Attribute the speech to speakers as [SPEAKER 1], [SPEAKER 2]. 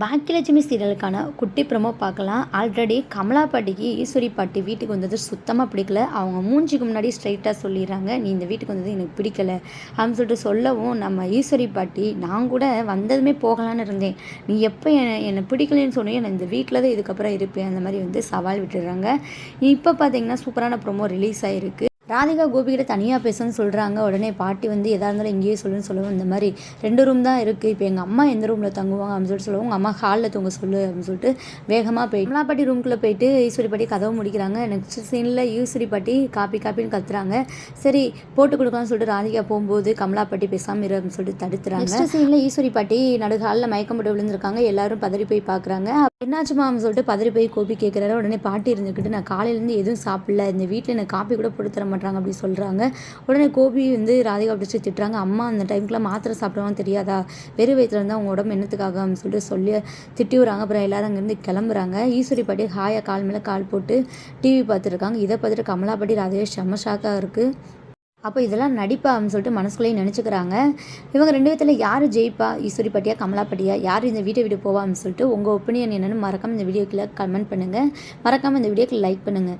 [SPEAKER 1] பாக்கியலட்சுமி சீரியலுக்கான குட்டி ப்ரமோ பார்க்கலாம். ஆல்ரெடி கமலா பாட்டிக்கு ஈஸ்வரி பாட்டி வீட்டுக்கு வந்தது சுத்தமாக பிடிக்கல. அவங்க மூஞ்சிக்கு முன்னாடி ஸ்ட்ரைட்டாக சொல்லிடுறாங்க. நீ இந்த வீட்டுக்கு வந்தது எனக்கு பிடிக்கல. அப்படின்னு சொல்லிட்டு சொல்லவும் நம்ம ஈஸ்வரி பாட்டி நான் கூட வந்ததுமே போகலான்னு இருந்தேன். நீ எப்போ என்னை என்னை பிடிக்கலன்னு சொன்னியோ நான் இந்த வீட்டில் தான் இதுக்கப்புறம் இருப்பேன். அந்த மாதிரி வந்து சவால் விட்டுடுறாங்க. இப்போ பார்த்தீங்கன்னா சூப்பரான ப்ரொமோ ரிலீஸ் ஆகிருக்கு ராதிகா கோபிகிட்ட தனியாக பேசணும்னு சொல்கிறாங்க உடனே பாட்டி வந்து எதாக இருந்தாலும் இங்கேயே சொல்லுன்னு சொல்லுவோம் இந்த மாதிரி ரெண்டு ரூம் தான் இருக்குது இப்போ எங்கள் அம்மா எந்த ரூமில் தங்குவாங்க அப்படின்னு சொல்லிட்டு சொல்லுவோம் உங்கள் அம்மா ஹாலில் தூங்க சொல்லு அப்படின்னு சொல்லிட்டு வேகமாக போய் கமலா பாட்டி ரூம்குள்ளே போயிட்டு ஈஸ்வரி பாட்டி கதவு முடிக்கிறாங்க. நெக்ஸ்ட் சீனில் ஈஸ்வரி பாட்டி காப்பி காப்பின்னு கத்துறாங்க. சரி போட்டு கொடுக்கலாம்னு சொல்லிட்டு ராதிகா போகும்போது கமலா பாட்டி பேசாமல் இரு அப்படின்னு சொல்லிட்டு தடுத்துறாங்க. நெக்ஸ்ட் சீனில் ஈஸ்வரி பாட்டி நடு ஹாலில் மயக்கம் போட்டு விழுந்திருக்காங்க. எல்லாரும் பதறி போய் பார்க்குறாங்க என்னாச்சுமா அப்படின்னு சொல்லிட்டு பதறி போய் கோபி கேட்குறாரு உடனே பாட்டி இருந்துக்கிட்டு நான் காலையிலேருந்து எதுவும் சாப்பிடல. இந்த வீட்டில் எனக்கு காப்பி கூட போட்டு தர மாட்டாங்க அப்படி சொல்கிறாங்க உடனே கோபி வந்து ராதிகா பிடிச்சி திட்டுறாங்க. அம்மா அந்த டைமுக்குலாம் மாத்திரை சாப்பிடுவாங்க தெரியாதா? வெறும் வயிற்றுல இருந்தால் அவங்க உடம்பு என்னத்துக்காக அப்படின்னு சொல்லிட்டு சொல்லி திட்டி விடுறாங்க அப்புறம் எல்லாரும் அங்கேருந்து கிளம்புறாங்க. ஈஸ்வரி பாட்டி ஹாயா கால் மேலே கால் போட்டு டிவி பார்த்துருக்காங்க. இதை பார்த்துட்டு கமலா பாட்டி ராதிகா செம்ம ஷாக்காக இருக்குது அப்போ இதெல்லாம் நடிப்பா அப்படின்னு சொல்லிட்டு மனசுக்குள்ளேயே நினச்சிக்கிறாங்க. இவங்க ரெண்டு பேர்த்தில் யார் ஜெயிப்பா? ஈஸ்வரி பாட்டியா கமலா பாட்டியா? யார் இந்த வீட்டை விட்டு போவா அப்படின்னு சொல்லிட்டு உங்கள் ஒப்பீனியன் என்னென்னு மறக்காமல் இந்த வீடியோக்கில் கமெண்ட் பண்ணுங்கள் மறக்காமல் இந்த வீடியோக்கு லைக் பண்ணுங்கள்